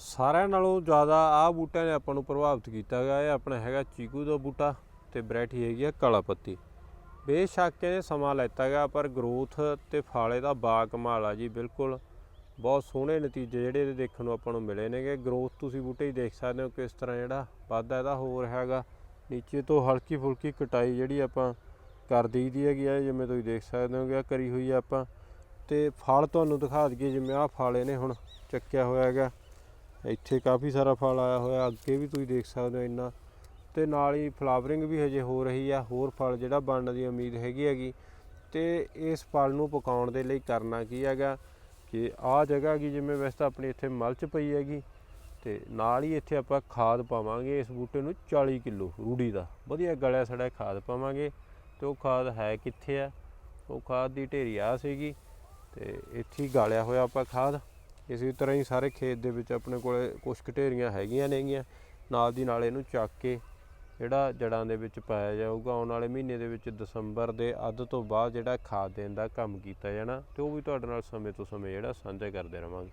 ਸਾਰਿਆਂ ਨਾਲੋਂ ਜ਼ਿਆਦਾ ਆਹ ਬੂਟਿਆਂ ਨੇ ਆਪਾਂ ਨੂੰ ਪ੍ਰਭਾਵਿਤ ਕੀਤਾ ਗਿਆ ਇਹ ਆਪਣਾ ਹੈਗਾ ਚੀਕੂ ਦਾ ਬੂਟਾ ਤੇ ਵੈਰਾਈਟੀ ਹੈਗੀ ਆ ਕਾਲਾ ਪੱਤੀ। ਬੇਸ਼ੱਕ ਇਹਨੇ ਸਮਾਂ ਲੈਤਾ ਗਿਆ ਪਰ ਗਰੋਥ ਤੇ ਫਾਲੇ ਦਾ ਬਾ ਕਮਾਲ ਆ ਜੀ, ਬਿਲਕੁਲ। ਬਹੁਤ ਸੋਹਣੇ ਨਤੀਜੇ ਜਿਹੜੇ ਇਹਦੇ ਦੇਖਣ ਨੂੰ ਆਪਾਂ ਨੂੰ ਮਿਲੇ ਨੇਗੇ। ਗਰੋਥ ਤੁਸੀਂ ਬੂਟੇ ਹੀ ਦੇਖ ਸਕਦੇ ਹੋ ਕਿਸ ਤਰ੍ਹਾਂ ਜਿਹੜਾ ਵਾਧਾ ਇਹਦਾ ਹੋਰ ਹੈਗਾ। ਨੀਚੇ ਤੋਂ ਹਲਕੀ ਫੁਲਕੀ ਕਟਾਈ ਜਿਹੜੀ ਆਪਾਂ ਕਰ ਦਈਦੀ ਹੈਗੀ ਆ, ਜਿਵੇਂ ਤੁਸੀਂ ਦੇਖ ਸਕਦੇ ਹੋ ਕਿ ਕਰੀ ਹੋਈ ਆ ਆਪਾਂ। ਤੇ ਫਲ ਤੁਹਾਨੂੰ ਦਿਖਾ ਦਈਏ, ਜਿਵੇਂ ਆਹ ਫਲ ਇਹਨੇ ਹੁਣ ਚੱਕਿਆ ਹੋਇਆ ਹੈਗਾ। ਇੱਥੇ ਕਾਫੀ ਸਾਰਾ ਫਲ ਆਇਆ ਹੋਇਆ, ਅੱਗੇ ਵੀ ਤੁਸੀਂ ਦੇਖ ਸਕਦੇ ਹੋ ਇੰਨਾ। ਤੇ ਨਾਲ ਹੀ ਫਲਾਵਰਿੰਗ ਵੀ ਹਜੇ ਹੋ ਰਹੀ ਆ, ਹੋਰ ਫਲ ਜਿਹੜਾ ਬਣਨ ਦੀ ਉਮੀਦ ਹੈਗੀ ਹੈਗੀ। ਤੇ ਇਸ ਫਲ ਨੂੰ ਪਕਾਉਣ ਦੇ ਲਈ ਕਰਨਾ ਕੀ ਹੈਗਾ ਕਿ ਆਹ ਜਗ੍ਹਾ ਹੈਗੀ ਜਿਵੇਂ ਵੈਸੇ ਤਾਂ ਆਪਣੀ ਇੱਥੇ ਮਲਚ ਪਈ ਹੈਗੀ, ਤੇ ਨਾਲ ਹੀ ਇੱਥੇ ਆਪਾਂ ਖਾਦ ਪਾਵਾਂਗੇ ਇਸ ਬੂਟੇ ਨੂੰ 40 ਕਿਲੋ ਰੂੜੀ ਦਾ। ਵਧੀਆ ਗਲਿਆ ਸੜਾ ਖਾਦ ਪਾਵਾਂਗੇ। ਤੇ ਉਹ ਖਾਦ ਹੈ ਕਿੱਥੇ ਆ? ਉਹ ਖਾਦ ਦੀ ਢੇਰੀ ਆ ਸੀਗੀ, ਤੇ ਇੱਥੇ ਹੀ ਗਾਲਿਆ ਹੋਇਆ ਆਪਾਂ ਖਾਦ। ਇਸੇ ਤਰ੍ਹਾਂ ਹੀ ਸਾਰੇ ਖੇਤ ਦੇ ਵਿੱਚ ਆਪਣੇ ਕੋਲੇ ਕੁਝ ਢੇਰੀਆਂ ਹੈਗੀਆਂ ਨੇਗੀਆਂ। ਨਾਲ ਦੀ ਨਾਲ ਇਹਨੂੰ ਚੱਕ ਕੇ ਜਿਹੜਾ ਜੜਾਂ ਦੇ ਵਿੱਚ ਪਾਇਆ ਜਾਊਗਾ, ਆਉਣ ਵਾਲੇ ਮਹੀਨੇ ਦੇ ਵਿੱਚ ਦਸੰਬਰ ਦੇ ਅੱਧ ਤੋਂ ਬਾਅਦ ਜਿਹੜਾ ਖਾਦ ਦੇਣ ਦਾ ਕੰਮ ਕੀਤਾ ਜਾਣਾ, ਤੇ ਉਹ ਵੀ ਤੁਹਾਡੇ ਨਾਲ ਸਮੇਂ ਤੋਂ ਸਮੇਂ ਜਿਹੜਾ ਸਾਂਝਾ ਕਰਦੇ ਰਵਾਂਗੇ।